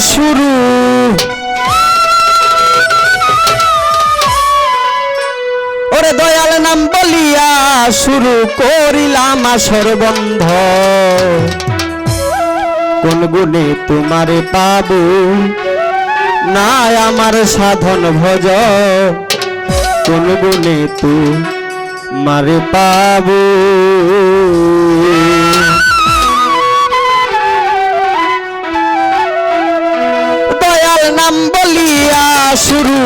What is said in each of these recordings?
শুরু। ওরে দয়াল নাম বলিয়া শুরু করিলাম আসর বন্ধ। কোন গুণে তোমারে পাবো? না আমার সাধন ভজ। কোন গুণে তু মারে পাবো? শুরু।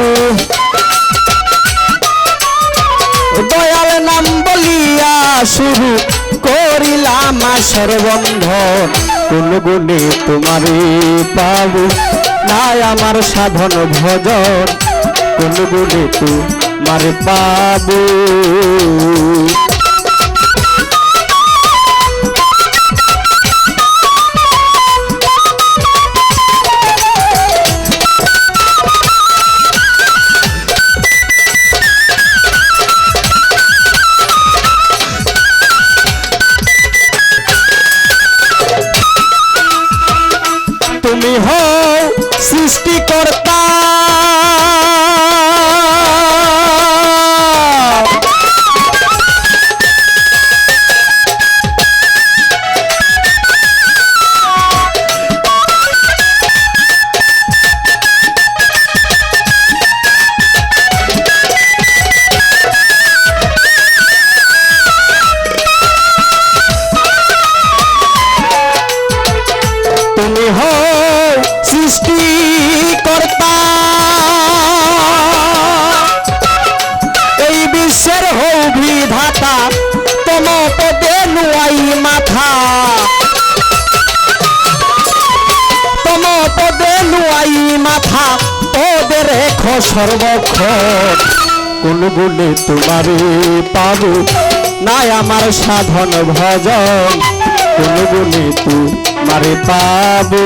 দয়াল নাম বলিয়া শুরু করিলাম সর্বন্ধ কোন গুণে তোমারে পাবো? নাই আমার সাধন ভজন। কোন গুণে তোমারে পাবো? বিশ্বের হও বিধাতা তম পদে নুয়াই মাথা। তম পদে নুয়াই মাথা পদে রেখো সর্বক্ষণ। কোন গুণে তোমারে পাবো নাই আমার সাধন ভজন। কোন গুণে তোমারে পাবো।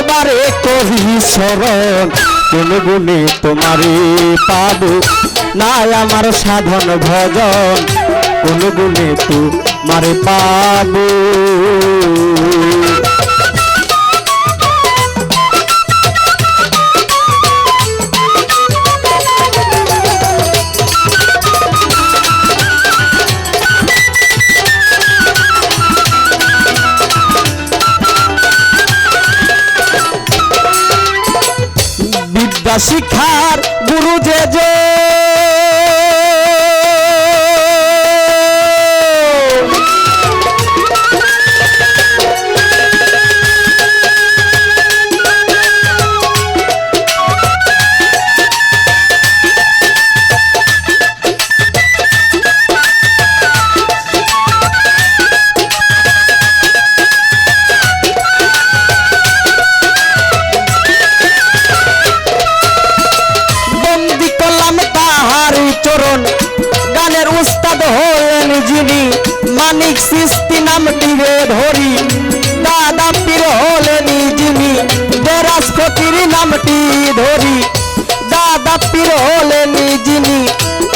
সবারে কবি শরণ। কোন গুণে তোমারে পাব। নাই আমার সাধন ভজন। কোন গুণে তোমারে পাবো। শিক্ষার গুরু যে যে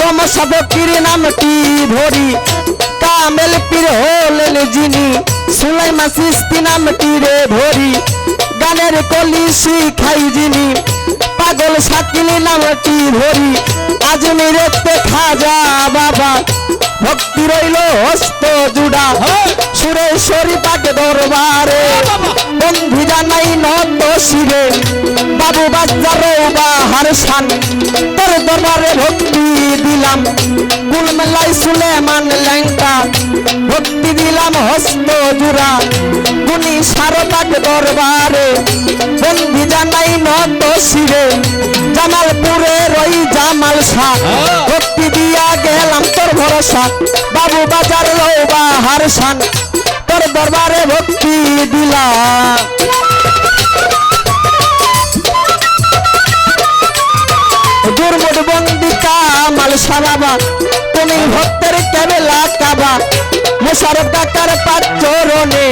তমসা ফকির নামটি ধরি কামেল পীর হলেন যিনি। সুলাইমা সিস্তি নামটি রে ধরি গানের কলি শিখাই যিনি। পাগল শাকিল নামটি ধরি আজমিরেতে খাজা বাবা। ভক্তি রইল হস্ত জুড়া সুরেশ্বরী পাকে দরবারে। বন্ধু জানাই নত শিরে বাবু বাজার বাহার শান। তোর দরবারে ভক্তি দিলাম। কুলমেলাই সুলেমান ল্যাংটা। ভক্তি দিলাম হস্ত জুড়া। গুনি সারপাক দরবারে। বন্ধু জানাই নত শিরে। জামালপুরে রই জামাল শাহ। ভক্তি দিয়া গেলাম তোর ভরসা। বাবু বাজার লৌবা হারসান। তোর দরবারে ভক্তি দিলা দুর্মুদ বন্দি কামাল সাবাবা তুমি ভক্তের কেবেলা কাবা। মোশারফ কাকার পাচরণে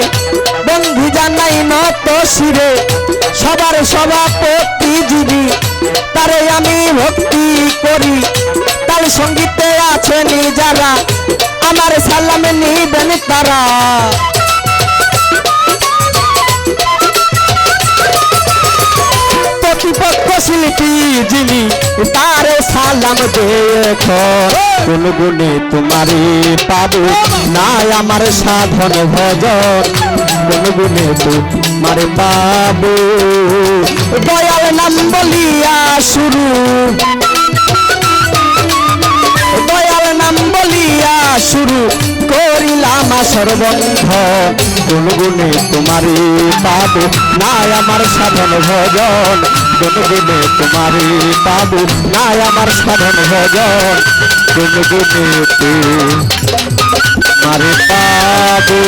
বন্ধু জানাই নত শিরে। সবার সভাপতি জীবী তারে আমি ভক্তি করি। তার সঙ্গীতে আছেন যারা, আমার সালামে নিবেন তারা। প্রতিপক্ষ শিল্পী যিনি তারে সালাম দেখো। কোন গুণে তোমারে পাবো। নাই আমার সাধন ভজন। কোন গুণে তোমারে পাবো। দয়াল নাম বলিয়া শুরু। দয়াল নাম বলিয়া শুরু করিলাম আসর বন্ধ কোন গুণে তোমারে পাবো। নাই আমার সাধন ভজন। কোন গুণে তোমারে পাবো নাই আমার সাধন ভজন। কোন গুণে তোমারে পাবো